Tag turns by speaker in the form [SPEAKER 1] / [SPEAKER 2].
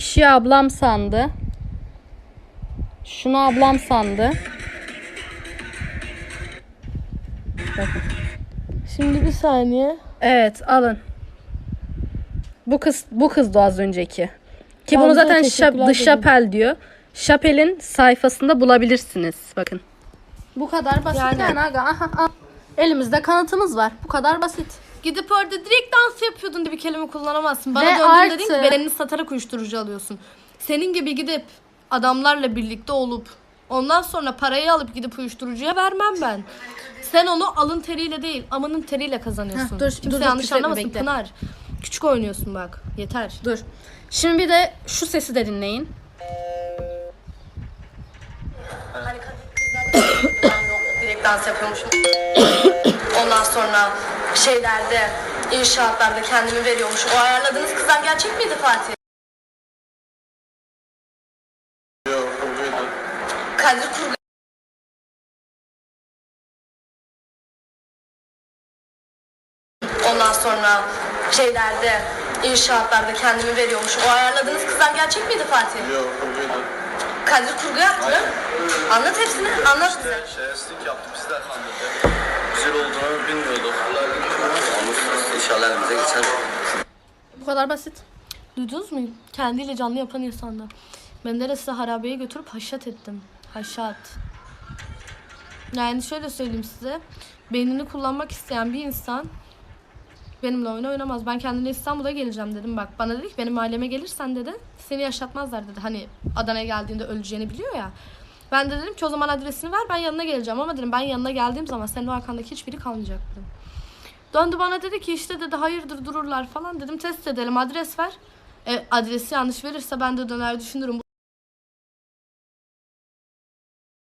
[SPEAKER 1] kişiyi ablam sandı. Şunu ablam sandı.
[SPEAKER 2] Şimdi bir saniye.
[SPEAKER 1] Evet alın. Bu kız bu kızdı az önceki. Ki
[SPEAKER 2] Tamam,
[SPEAKER 1] bunu zaten
[SPEAKER 2] teşekkürler
[SPEAKER 1] şap, The
[SPEAKER 2] dedim.
[SPEAKER 1] Chapel diyor. Chapel'in sayfasında bulabilirsiniz. Bakın. Bu kadar basit yani.
[SPEAKER 2] Yani.
[SPEAKER 1] aga. Aha. Elimizde kanıtımız var. Bu kadar basit.
[SPEAKER 2] Gidip orada direkt dans yapıyordun diye bir kelime kullanamazsın. Bana
[SPEAKER 1] Ve
[SPEAKER 2] döndün
[SPEAKER 1] artı-
[SPEAKER 2] dedin ki bedenini satarak uyuşturucu alıyorsun. Senin gibi gidip adamlarla birlikte olup ondan sonra parayı alıp gidip uyuşturucuya vermem ben. Sen onu alın teriyle değil amının teriyle kazanıyorsun.
[SPEAKER 1] Heh, dur,
[SPEAKER 2] Kimse
[SPEAKER 1] dur, dur,
[SPEAKER 2] yanlış
[SPEAKER 1] etme,
[SPEAKER 2] anlamasın
[SPEAKER 1] bekle.
[SPEAKER 2] Pınar. Küçük oynuyorsun bak. Yeter.
[SPEAKER 1] Dur. Şimdi bir de şu sesi de dinleyin.
[SPEAKER 3] Hani kadın direkt dans yapıyormuşum. Ondan sonra şeylerde, inşaatlarda kendimi veriyormuşum. O ayarladığınız kızlar gerçek miydi Fatih?
[SPEAKER 4] Yok, kurguydu.
[SPEAKER 3] Kadir Kurgu. Ondan sonra şeylerde, inşaatlarda kendimi veriyormuşum. O ayarladığınız kızlar gerçek miydi Fatih?
[SPEAKER 4] Yok, kurguydu.
[SPEAKER 3] Kadir Kurgu yaptı mi? Anlat hepsini, anlat bize.
[SPEAKER 4] Şerefsizlik yaptım, sizler kandırdı. Güzel olduğunu bilmiyorduk. Anladınız, inşallah elimize geçer.
[SPEAKER 1] Bu kadar basit.
[SPEAKER 2] Duydunuz mu? Kendiyle canlı yapan insanlar. Menderes'i harabeye götürüp haşat ettim. Haşat. Yani şöyle söyleyeyim size. Beynini kullanmak isteyen bir insan benimle oyun oynamaz. Ben kendine İstanbul'a geleceğim dedim. Bak bana dedi ki benim mahalleme gelirsen dedi seni yaşatmazlar dedi. Hani Adana'ya geldiğinde öleceğini biliyor ya. Ben de dedim ki o zaman adresini ver ben yanına geleceğim ama dedim ben yanına geldiğim zaman senin o arkandaki hiçbiri kalmayacak dedim. Döndü bana dedi ki işte dedi hayırdır dururlar falan dedim test edelim adres ver. E, adresi yanlış verirse ben de döner düşünürüm.